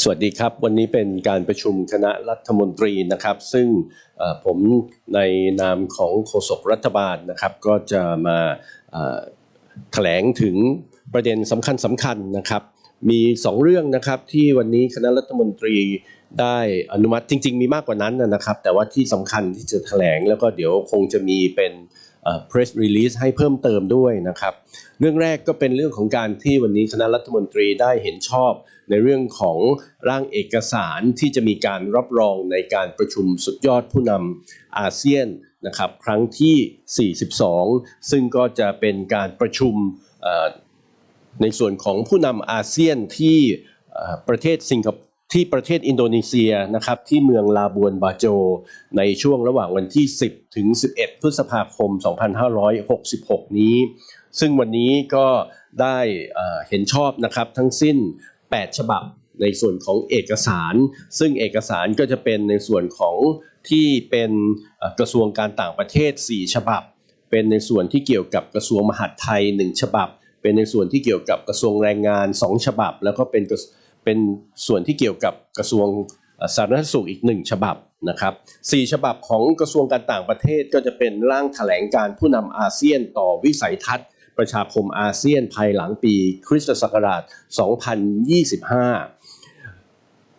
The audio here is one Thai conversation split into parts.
สวัสดีครับ วันนี้เป็นการประชุมคณะรัฐมนตรีนะครับ ซึ่งผมในนามของโฆษกรัฐบาลนะครับ ก็จะมาเอ่อแถลงถึงประเด็นสำคัญสำคัญนะครับ มีสองเรื่องนะครับที่วันนี้คณะรัฐมนตรีได้อนุมัติจริง ๆ มีมากกว่านั้นนะครับ แต่ว่าที่สำคัญที่จะแถลงแล้วก็เดี๋ยวคงจะมีเป็น press release ให้เพิ่มเติมด้วยนะครับ เรื่องแรกก็เป็นเรื่องของการที่วันนี้คณะรัฐมนตรีได้เห็นชอบ ในเรื่องของร่างเอกสารที่จะมีการรับรองในการประชุมสุดยอดผู้นำอาเซียนนะครับ ครั้งที่ 42 ซึ่งก็จะเป็นการประชุม ในส่วนของผู้นำอาเซียนที่ประเทศสิงคโปร์ที่ประเทศอินโดนีเซียนะครับที่เมืองลาบวนบาโจ ในช่วงระหว่างวันที่ 10 ถึง 11 พฤษภาคม 2566 นี้ ซึ่งวันนี้ก็ได้เห็นชอบนะครับทั้งสิ้น 8 ฉบับในส่วนของเอกสาร ซึ่งเอกสารก็จะเป็นในส่วนของที่เป็นกระทรวงการต่างประเทศ 4 ฉบับ เป็นในส่วนที่เกี่ยวกับกระทรวงมหาดไทย 1 ฉบับ เป็นในส่วนที่เกี่ยวกับกระทรวงแรงงาน 2 ฉบับ แล้วก็เป็นเป็นส่วนที่เกี่ยวกับกระทรวงสาธารณสุขอีก 1 ฉบับนะครับสี่ฉบับของกระทรวงการต่างประเทศก็จะเป็นร่างแถลงการผู้นำอาเซียนต่อวิสัยทัศน์ ประชาคมอาเซียนภายหลังปีคริสตศักราช 2025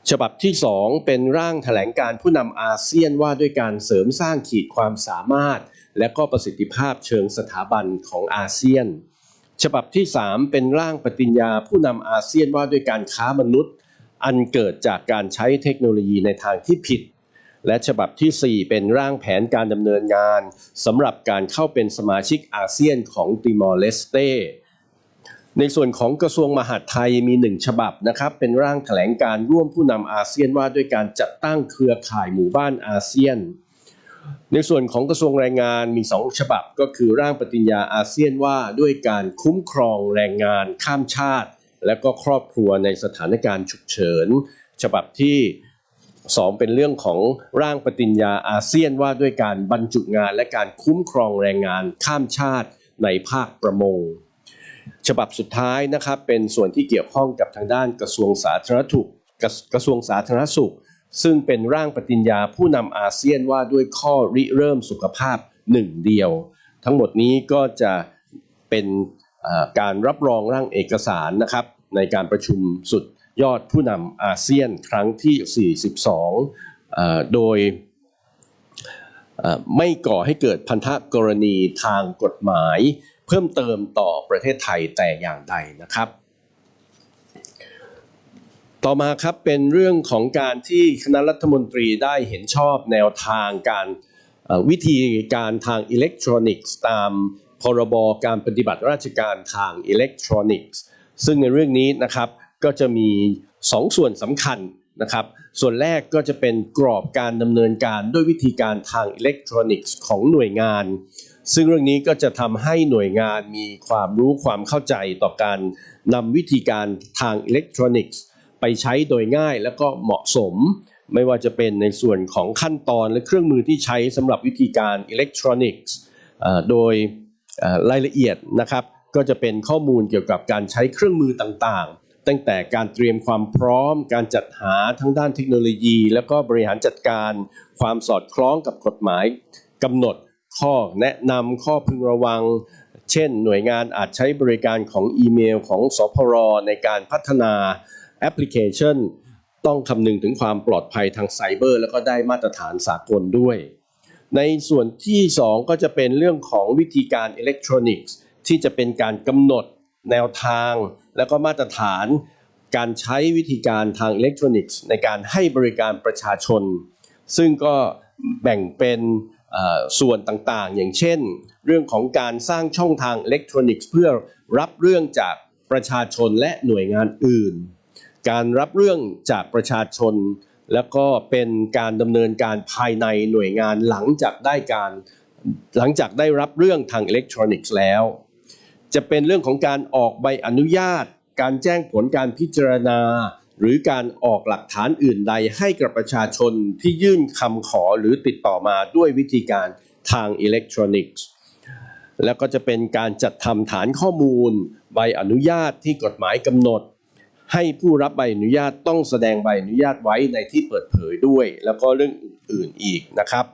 ฉบับที่ 2 เป็นร่างแถลงการผู้นำอาเซียนว่าด้วยการเสริมสร้างขีดความสามารถ และก็ประสิทธิภาพเชิงสถาบันของอาเซียน ฉบับที่ 3 เป็นร่างปฏิญญาผู้นำอาเซียนว่าด้วยการค้ามนุษย์ อันเกิดจากการใช้เทคโนโลยีในทางที่ผิด และฉบับทีสี่ 4 เป็นร่างแผนการดำเนินงานสำหรับการเข้าเป็นสมาชิกอาเซียนของติมอร์เลสเตในส่วนของกระทรวงมหาดไทยมีหนึ่งฉบับนะครับ เป็นร่างแถลงการร่วมผู้นำอาเซียนว่าด้วยการจัดตั้งเครือข่ายหมู่บ้านอาเซียน ในส่วนของกระทรวงแรงงานมีสองฉบับก็คือร่างปฏิญญาอาเซียนว่าด้วยการคุ้มครองแรงงานข้ามชาติ และก็ครอบครัวในสถานการณ์ฉุกเฉิน ฉบับที่สองเป็นเรื่องของร่างปฏิญญาอาเซียนว่าด้วยการบรรจุงานและการคุ้มครองแรงงานข้ามชาติในภาคประมง ฉบับสุดท้ายนะครับเป็นส่วนที่เกี่ยวข้องกับทางด้านกระทรวงสาธารณสุขกระทรวงสาธารณสุข ซึ่งเป็นร่างปฏิญญาผู้นำอาเซียนว่าด้วยข้อริเริ่มสุขภาพหนึ่งเดียว ทั้งหมดนี้ก็จะเป็นการรับรองร่างเอกสารนะครับในการประชุมสุดยอดผู้นำอาเซียนครั้งที่ 42 โดยไม่ก่อให้เกิดพันธกรณีทางกฎหมาย เพิ่มเติมต่อประเทศไทยแต่อย่างใดนะครับ ต่อมาครับเป็นเรื่องของการที่คณะรัฐมนตรีได้เห็นชอบแนวทางการวิธีการทางอิเล็กทรอนิกส์ตามพรบการปฏิบัติราชการทางอิเล็กทรอนิกส์ซึ่งในเรื่องนี้นะครับก็จะมี 2 ส่วนสำคัญนะครับ ส่วนแรกก็จะเป็นกรอบการดำเนินการด้วยวิธีการทางอิเล็กทรอนิกส์ของหน่วยงาน ซึ่งเรื่องนี้ก็จะทำให้หน่วยงานมีความรู้ความเข้าใจต่อการนำวิธีการทางอิเล็กทรอนิกส์ ไปใช้โดยง่ายและก็เหมาะสม ไม่ว่าจะเป็นในส่วนของขั้นตอนและเครื่องมือที่ใช้สำหรับวิธีการอิเล็กทรอนิกส์โดยรายละเอียดนะครับก็จะเป็นข้อมูลเกี่ยวกับการใช้เครื่องมือต่างๆ ตั้งแต่การเตรียมความพร้อม การจัดหาทั้งด้านเทคโนโลยี แล้วก็บริหารจัดการความสอดคล้องกับกฎหมายกำหนดข้อแนะนำข้อพึงระวัง เช่น หน่วยงานอาจใช้บริการของอีเมลของสพรในการพัฒนา แอปพลิเคชัน ต้องคำนึงถึงความปลอดภัยทางไซเบอร์ แล้วก็ได้มาตรฐานสากลด้วย ในส่วนที่ 2 ก็จะเป็นเรื่องของวิธีการอิเล็กทรอนิกส์ที่จะเป็นการกำหนดแนวทาง และก็มาตรฐาน การใช้วิธีการทางอิเล็กทรอนิกส์ในการให้บริการประชาชน ซึ่งก็แบ่งเป็นส่วนต่างๆ อย่างเช่น เรื่องของการสร้างช่องทางอิเล็กทรอนิกส์เพื่อรับเรื่องจากประชาชนและหน่วยงานอื่น การรับเรื่องจากประชาชน แล้วก็เป็นการดำเนินการภายในหน่วยงานหลังจากได้การหลังจากได้รับเรื่องทางอิเล็กทรอนิกส์แล้ว จะเป็นเรื่องของการออกใบอนุญาต การแจ้งผลการพิจารณา หรือการออกหลักฐานอื่นใดให้กับประชาชนที่ยื่นคำขอหรือติดต่อมาด้วยวิธีการทางอิเล็กทรอนิกส์แล้วก็จะเป็นการจัดทำฐานข้อมูล ใบอนุญาตที่กฎหมายกำหนด ให้ผู้รับใบอนุญาตต้องแสดงใบอนุญาตไว้ในที่เปิดเผยด้วย แล้วก็เรื่องอื่นๆอีกนะครับ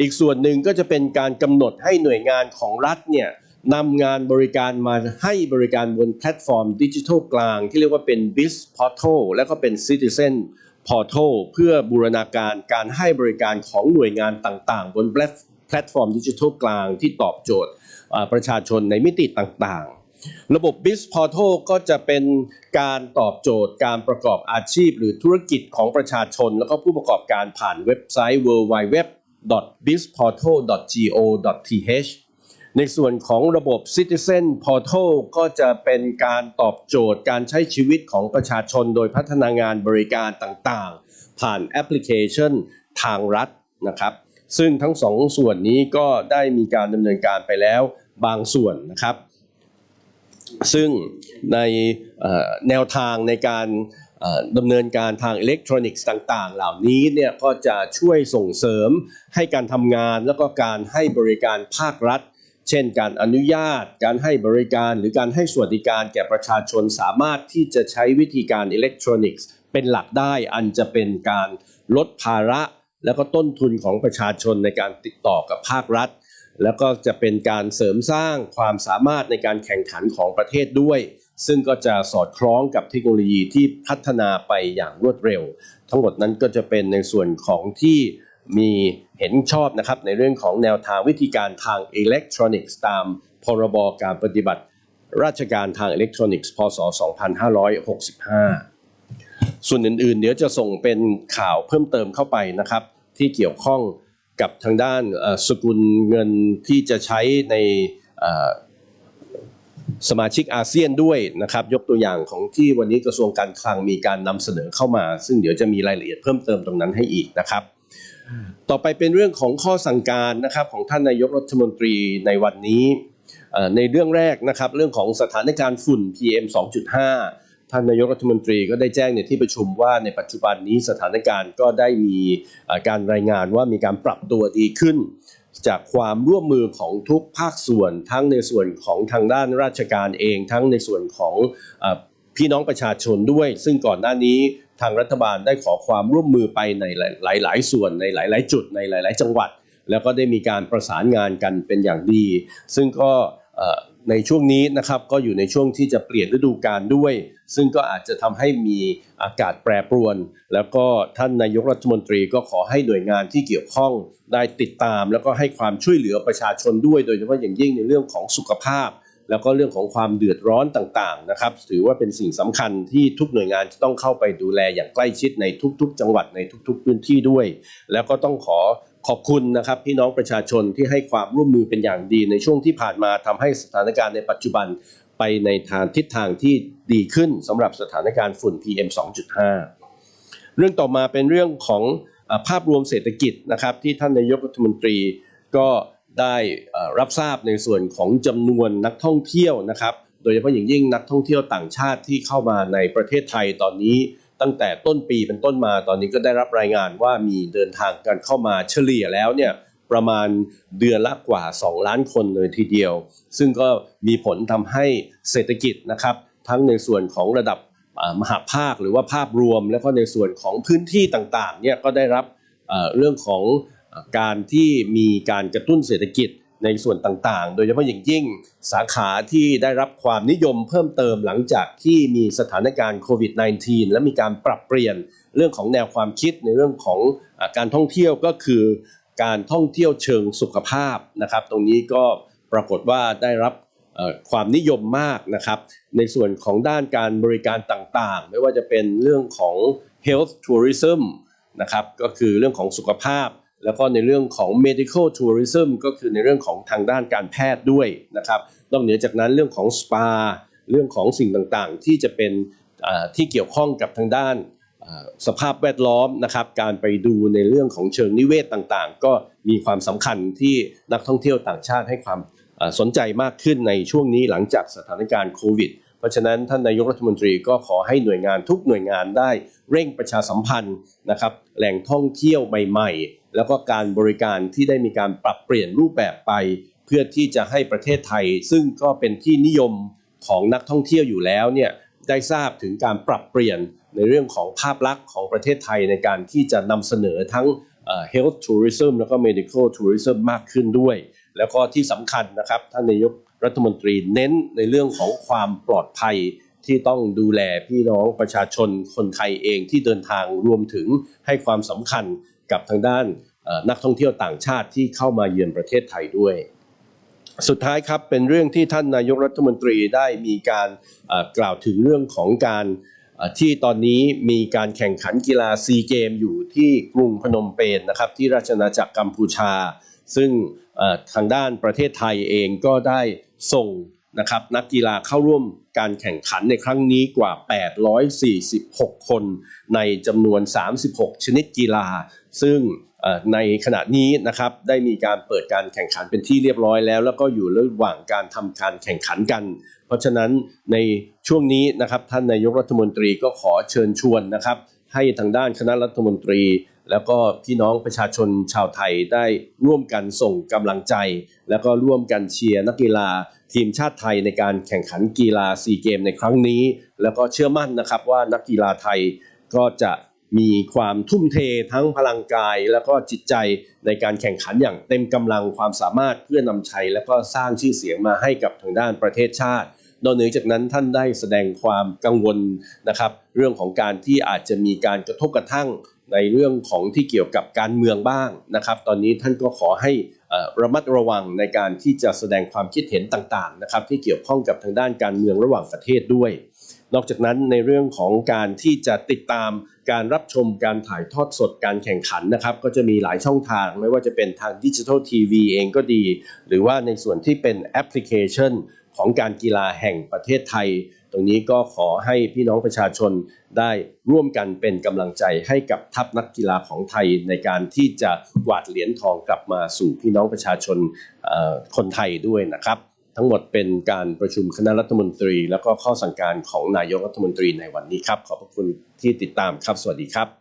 อีกส่วนหนึ่งก็จะเป็นการกำหนดให้หน่วยงานของรัฐเนี่ยนำงานบริการมาให้บริการบนแพลตฟอร์มดิจิทัลกลาง ที่เรียกว่าเป็น BIS Portal แล้วก็เป็น Citizen Portal เพื่อบูรณาการการให้บริการของหน่วยงานต่างๆ บนแพลตฟอร์มดิจิทัลกลางที่ตอบโจทย์ประชาชนในมิติต่างๆ ระบบ BIS Portal ก็จะเป็นการตอบโจทย์การประกอบอาชีพ หรือธุรกิจของประชาชน แล้วก็ผู้ประกอบการผ่านเว็บไซต์ www.bisportal.go.th ในส่วนของระบบ Citizen Portal ก็จะเป็นการตอบโจทย์การใช้ชีวิตของประชาชน โดยพัฒนางานบริการต่างๆ ผ่านแอปพลิเคชันทางรัฐนะครับ ซึ่งทั้งสองส่วนนี้ก็ได้มีการดำเนินการไปแล้วบางส่วนนะครับ ซึ่งในแนวทางในการดำเนินการทางอิเล็กทรอนิกส์ต่างๆ เหล่านี้เนี่ยก็จะช่วยส่งเสริมให้การทำงานแล้วก็การให้บริการภาครัฐ เช่นการอนุญาต การให้บริการหรือการให้สวัสดิการแก่ประชาชนสามารถที่จะใช้วิธีการอิเล็กทรอนิกส์เป็นหลักได้อันจะเป็นการลดภาระ แล้วก็ต้นทุนของประชาชนในการติดต่อกับภาครัฐ แล้วก็จะเป็นการเสริมสร้างความสามารถในการแข่งขันของประเทศด้วย ซึ่งก็จะสอดคล้องกับเทคโนโลยีที่พัฒนาไปอย่างรวดเร็ว ทั้งหมดนั้นก็จะเป็นในส่วนของที่มีเห็นชอบนะครับในเรื่องของแนวทางวิธีการทางอิเล็กทรอนิกส์ตามพรบการปฏิบัติ ราชการทางอิเล็กทรอนิกส์ พศ 2565 ส่วนอื่นๆ เดี๋ยวจะส่งเป็นข่าวเพิ่มเติมเข้าไปนะครับ ที่เกี่ยวข้อง กับทางด้านสกุลเงินที่จะใช้ในสมาชิกอาเซียนด้วยนะครับ ยกตัวอย่างของที่วันนี้กระทรวงการคลังมีการนำเสนอเข้ามา ซึ่งเดี๋ยวจะมีรายละเอียดเพิ่มเติมตรงนั้นให้อีกนะครับ ต่อไปเป็นเรื่องของข้อสั่งการนะครับของท่านนายกรัฐมนตรีในวันนี้ในเรื่องแรกนะครับ เรื่องของสถานการณ์ฝุ่น PM 2.5 ท่านนายกรัฐมนตรีก็ได้แจ้งในที่ประชุมว่าในปัจจุบันนี้สถานการณ์ก็ได้มีการรายงานว่ามีการปรับตัวดีขึ้น จากความร่วมมือของทุกภาคส่วน ทั้งในส่วนของทางด้านราชการเอง ทั้งในส่วนของอพี่น้องประชาชนด้วย ซึ่งก่อนหน้านี้ทางรัฐบาลได้ขอความร่วมมือไปในหลาย ๆ ส่วนในหลาย ๆ จุดในหลาย ๆ จังหวัด แล้วก็ได้มีการประสานงานกันเป็นอย่างดี ซึ่งก็ ในช่วงนี้นะครับก็อยู่ในช่วงที่จะเปลี่ยนฤดูกาลด้วย ซึ่งก็อาจจะทำให้มีอากาศแปรปรวน แล้วก็ท่านนายกรัฐมนตรีก็ขอให้หน่วยงานที่เกี่ยวข้องได้ติดตาม แล้วก็ให้ความช่วยเหลือประชาชนด้วย โดยเฉพาะอย่างยิ่งในเรื่องของสุขภาพ แล้วก็เรื่องของความเดือดร้อนต่างๆนะครับถือว่าเป็นสิ่งสำคัญที่ทุกหน่วยงานจะต้องเข้าไปดูแลอย่างใกล้ชิดในทุก ๆ จังหวัดในทุก ๆ พื้นที่ด้วย แล้วก็ต้องขอ ขอบคุณนะครับพี่น้องประชาชนที่ให้ความร่วมมือเป็นอย่างดีในช่วงที่ผ่านมาทำให้สถานการณ์ในปัจจุบันไปในทางทิศทางที่ดีขึ้นสำหรับสถานการณ์ฝุ่น PM 2.5 เรื่องต่อมาเป็นเรื่องของอภาพรวมเศรษฐกิจนะครับที่ท่านนายกรัฐมนตรีก็ได้รับทราบในส่วนของจำนวนนักท่องเที่ยวนะครับ โดยเฉพาะอย่างยิ่งนักท่องเที่ยวต่างชาติที่เข้ามาในประเทศไทยตอนนี้ ตั้งแต่ต้นปีเป็นต้นมาตอนนี้ก็ได้รับรายงานว่ามีเดินทางกันเข้ามาเฉลี่ยแล้วเนี่ยประมาณเดือนละกว่า 2 ล้านคนเลยทีเดียว ซึ่งก็มีผลทำให้เศรษฐกิจนะครับ ทั้งในส่วนของระดับมหาภาคหรือว่าภาพรวม แล้วก็ในส่วนของพื้นที่ต่างๆเนี่ยก็ได้รับเรื่องของการที่มีการกระตุ้นเศรษฐกิจ ในส่วนต่างๆ โดยเฉพาะอย่างยิ่งสาขาที่ได้รับความนิยมเพิ่มเติมหลังจากที่มีสถานการณ์โควิด -19 และมีการปรับเปลี่ยนเรื่องของแนวความคิดในเรื่องของอการท่องเที่ยวก็คือ การท่องเที่ยวเชิงสุขภาพนะครับ ตรงนี้ก็ปรากฏว่าได้รับความนิยมมากนะครับ ในส่วนของด้านการบริการต่างๆ ไม่ว่าจะเป็นเรื่องของ health tourism นะครับก็คือเรื่องของสุขภาพ แล้วก็ในเรื่องของ medical tourism ก็คือในเรื่องของทางด้านการแพทย์ด้วยนะครับนอกเหนือจากนั้นเรื่องของสปาเรื่องของสิ่งต่างๆ ที่จะเป็นที่เกี่ยวข้องกับทางด้านสภาพแวดล้อมนะครับ การไปดูในเรื่องของเชิงนิเวศต่างๆ ก็มีความสำคัญที่นักท่องเที่ยวต่างชาติให้ความสนใจมากขึ้นในช่วงนี้หลังจากสถานการณ์โควิด เพราะฉะนั้นท่านนายกรัฐมนตรีก็ขอให้หน่วยงานทุกหน่วยงานได้เร่งประชาสัมพันธ์นะครับ แหล่งท่องเที่ยวใหม่ๆ แล้วก็การบริการที่ได้มีการปรับเปลี่ยนรูปแบบไป เพื่อที่จะให้ประเทศไทย ซึ่งก็เป็นที่นิยมของนักท่องเที่ยวอยู่แล้วเนี่ยได้ทราบถึงการปรับเปลี่ยนในเรื่องของภาพลักษณ์ของประเทศไทยในการที่จะนำเสนอทั้งเอ่อ health tourism แล้วก็ medical tourism มากขึ้นด้วย แล้วก็ที่สำคัญนะครับท่านนายกรัฐมนตรีเน้นในเรื่องของความปลอดภัยที่ต้องดูแลพี่น้องประชาชนคนไทยเองที่เดินทางรวมถึงให้ความสำคัญ กับทางด้านนักท่องเที่ยวต่างชาติที่เข้ามาเยือนประเทศไทยด้วย สุดท้ายครับเป็นเรื่องที่ท่านนายกรัฐมนตรีได้มีการกล่าวถึงเรื่องของการที่ตอนนี้มีการแข่งขันกีฬาซีเกมอยู่ที่กรุงพนมเปญนะครับที่ราชอาจักรกัมพูชา ซึ่งทางด้านประเทศไทยเองก็ได้ส่ง นะครับนักกีฬาเข้าร่วมการแข่งขันในครั้งนี้กว่า 846 คน ในจำนวน 36 ชนิดกีฬา ซึ่งในขณะนี้นะครับได้มีการเปิดการแข่งขันเป็นที่เรียบร้อยแล้ว แล้วก็อยู่ระหว่างการทำการแข่งขันกัน เพราะฉะนั้นในช่วงนี้นะครับท่านนายกรัฐมนตรีก็ขอเชิญชวนนะครับให้ทางด้านคณะรัฐมนตรี แล้วก็พี่น้องประชาชนชาวไทยได้ร่วมกันส่งกำลังใจ แล้วก็ร่วมกันเชียร์นักกีฬา ทีมชาติไทยในการแข่งขันกีฬาซีเกมในครั้งนี้ แล้วก็เชื่อมั่นนะครับว่านักกีฬาไทยก็จะมีความทุ่มเททั้งพลังกาย แล้วก็จิตใจในการแข่งขันอย่างเต็มกำลังความสามารถเพื่อนำชัย และก็สร้างชื่อเสียงมาให้กับทางด้านประเทศชาตินอกเหนือจากนั้นท่านได้แสดงความกังวลนะครับ เรื่องของการที่อาจจะมีการกระทบกระทั่งในเรื่องของที่เกี่ยวกับการเมืองบ้างนะครับ ตอนนี้ท่านก็ขอให้ ระมัดระวังในการที่จะแสดงความคิดเห็นต่างๆนะครับที่เกี่ยวข้องกับทางด้านการเมืองระหว่างประเทศด้วย นอกจากนั้นในเรื่องของการที่จะติดตามการรับชมการถ่ายทอดสดการแข่งขันนะครับ ก็จะมีหลายช่องทางไม่ว่าจะเป็นทางดิจิทัลทีวีเองก็ดี หรือว่าในส่วนที่เป็นแอปพลิเคชันของการกีฬาแห่งประเทศไทย ตรงนี้ก็ขอให้พี่น้องประชาชนได้ร่วมกันเป็นกำลังใจให้กับทัพนักกีฬาของไทยในการที่จะกวาดเหรียญทองกลับมาสู่พี่น้องประชาชนคนไทยด้วยนะครับ ทั้งหมดเป็นการประชุมคณะรัฐมนตรี แล้วก็ข้อสั่งการของนายกรัฐมนตรีในวันนี้ครับ ขอบพระคุณที่ติดตามครับ สวัสดีครับ